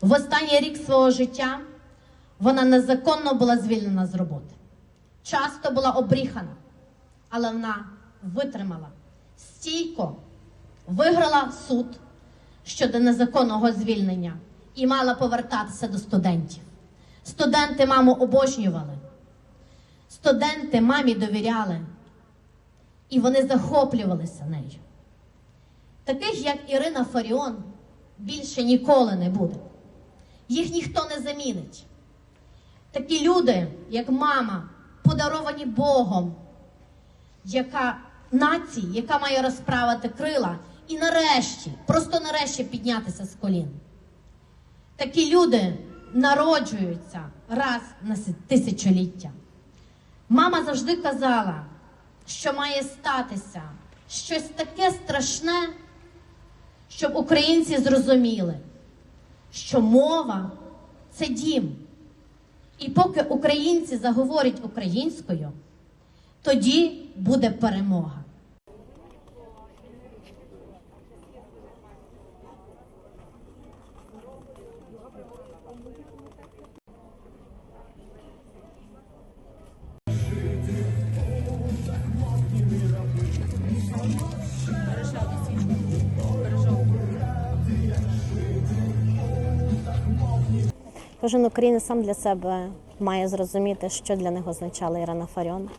В останній рік свого життя вона незаконно була звільнена з роботи. Часто була обріхана, але вона витримала стійко, виграла суд щодо незаконного звільнення і мала повертатися до студентів. Студенти маму обожнювали, студенти мамі довіряли, і вони захоплювалися нею. Таких, як Ірина Фаріон, більше ніколи не буде. Їх ніхто не замінить. Такі люди, як мама, подаровані Богом, яка нації, яка має розправити крила і нарешті, просто нарешті піднятися з колін. Такі люди народжуються раз на тисячоліття. Мама завжди казала, що має статися щось таке страшне, щоб українці зрозуміли, що мова це дім. І поки українці заговорять українською, тоді буде перемога. Кожен українець сам для себе має зрозуміти, що для них означала Ірина Фаріон,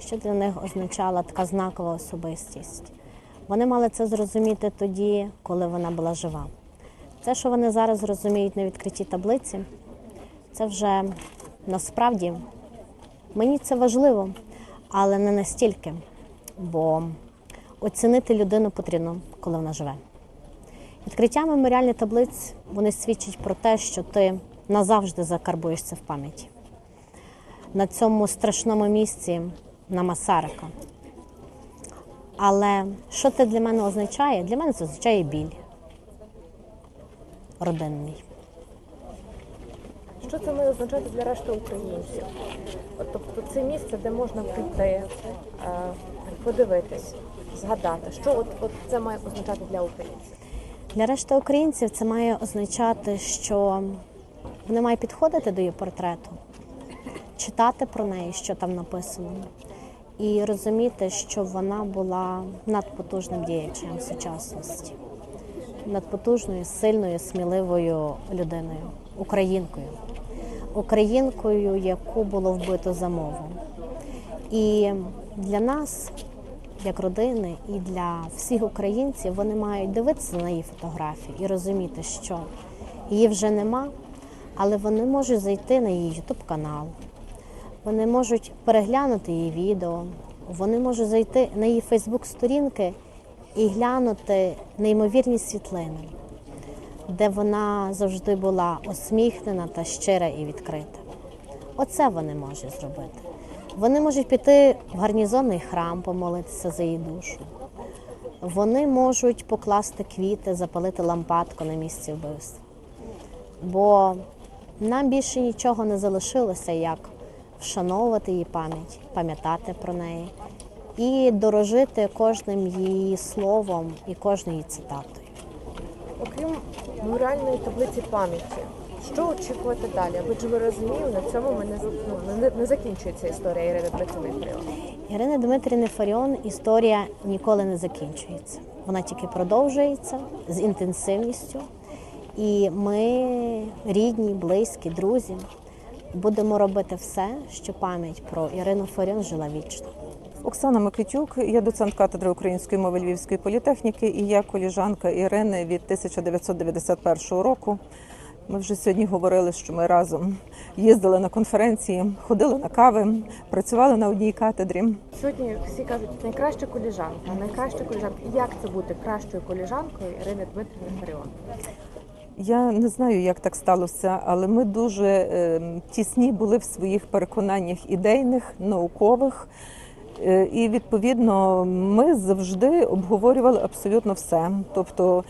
що для них означала така знакова особистість. Вони мали це зрозуміти тоді, коли вона була жива. Це, що вони зараз розуміють на відкритій таблиці, це вже насправді мені це важливо, але не настільки, бо оцінити людину потрібно, коли вона живе. Відкриття меморіальних таблиць вони свідчать про те, що ти назавжди закарбуєшся в пам'яті. На цьому страшному місці на Масарика. Але що це для мене означає? Для мене це означає біль родинний. Що це має означати для решти українців? От, тобто це місце, де можна прийти, е, подивитись, згадати, що от, от це має означати для українців. Для решти українців це має означати, що вони мають підходити до її портрету, читати про неї, що там написано, і розуміти, що вона була надпотужним діячем сучасності, надпотужною, сильною, сміливою людиною, українкою, українкою, яку було вбито за мову. І для нас, як родини, і для всіх українців, вони мають дивитися на її фотографії і розуміти, що її вже нема, але вони можуть зайти на її ютуб канал, вони можуть переглянути її відео, вони можуть зайти на її Фейсбук-сторінки і глянути неймовірні світлини, де вона завжди була осміхнена та щира і відкрита. Оце вони можуть зробити. Вони можуть піти в гарнізонний храм, помолитися за її душу. Вони можуть покласти квіти, запалити лампадку на місці вбивства. Бо нам більше нічого не залишилося, як вшановувати її пам'ять, пам'ятати про неї і дорожити кожним її словом і кожною її цитатою. Окрім меморіальної таблиці пам'яті, що очікувати далі? Аби ж ви розуміли, на цьому ми не, ну, не, не закінчується історія Ірини Дмитрівни Фаріон. Ірини Дмитрівни Фаріон історія ніколи не закінчується. Вона тільки продовжується з інтенсивністю. І ми, рідні, близькі, друзі, будемо робити все, щоб пам'ять про Ірину Фаріон жила вічно. Оксана Микитюк, я доцент кафедри української мови Львівської політехніки і я коліжанка Ірини від 1991 року. Ми вже сьогодні говорили, що ми разом їздили на конференції, ходили на кави, працювали на одній катедрі. Сьогодні всі кажуть, найкраща коліжанка, найкраща коліжанка. Як це бути кращою коліжанкою Ірини Дмитрівни Фаріон? Я не знаю, як так сталося, але ми дуже е, тісні були в своїх переконаннях ідейних, наукових. Е, І відповідно ми завжди обговорювали абсолютно все. Тобто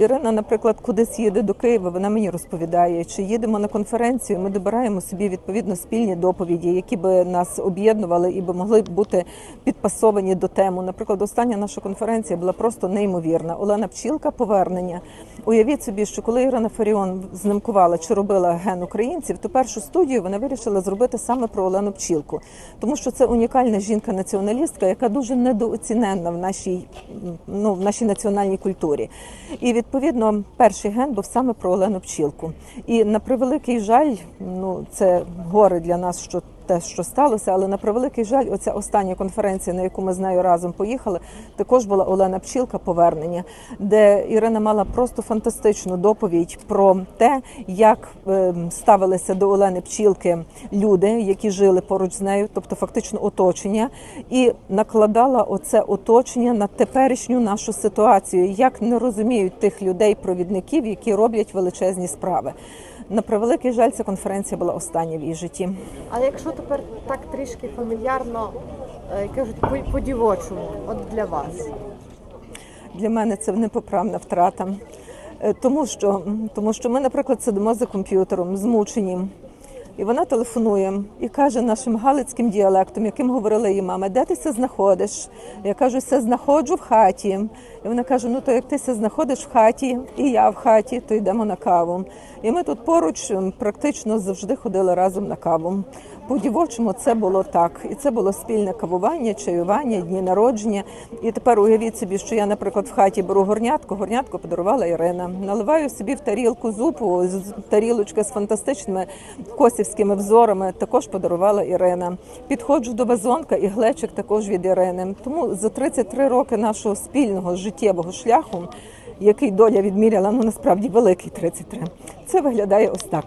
Ірина, наприклад, кудись їде до Києва, вона мені розповідає, чи їдемо на конференцію, ми добираємо собі відповідно спільні доповіді, які би нас об'єднували і би могли бути підпасовані до тему. Наприклад, остання наша конференція була просто неймовірна. Олена Пчілка повернення. Уявіть собі, що коли Ірина Фаріон знимкувала чи робила ген українців, то першу студію вона вирішила зробити саме про Олену Пчілку, тому що це унікальна жінка-націоналістка, яка дуже недооціненна в нашій ну в нашій національній культурі. І відповідно перший ген був саме про Олену Пчілку. І на превеликий жаль, ну це горе для нас, що те, що сталося, але на превеликий жаль, оця остання конференція, на яку ми з нею разом поїхали, також була Олена Пчілка повернення, де Ірина мала просто фантастичну доповідь про те, як е, ставилися до Олени Пчілки люди, які жили поруч з нею, тобто фактично оточення, і накладала оце оточення на теперішню нашу ситуацію, як не розуміють тих людей, провідників, які роблять величезні справи. На превеликий жаль, ця конференція була остання в її житті. А якщо тепер так трішки фамільярно е, кажуть, по- по-дівочому, от для вас. Для мене це непоправна втрата. Е, Тому що, тому що ми, наприклад, сидимо за комп'ютером, змучені. І вона телефонує і каже нашим галицьким діалектом, яким говорила її мама, де ти це знаходиш? Я кажу, це знаходжу в хаті. І вона каже: Ну то як ти це знаходиш в хаті, і я в хаті, то йдемо на каву. І ми тут поруч практично завжди ходили разом на каву. По дівочому це було так, і це було спільне кавування, чаювання, дні народження. І тепер уявіть собі, що я, наприклад, в хаті беру горнятку. Горнятку подарувала Ірина. Наливаю собі в тарілку зупу, тарілочка з фантастичними косівськими взорами. Також подарувала Ірина. Підходжу до вазонка і глечик також від Ірини. Тому за 33 роки нашого спільного життєвого шляху, який доля відміряла, ну насправді великий 33, це виглядає ось так.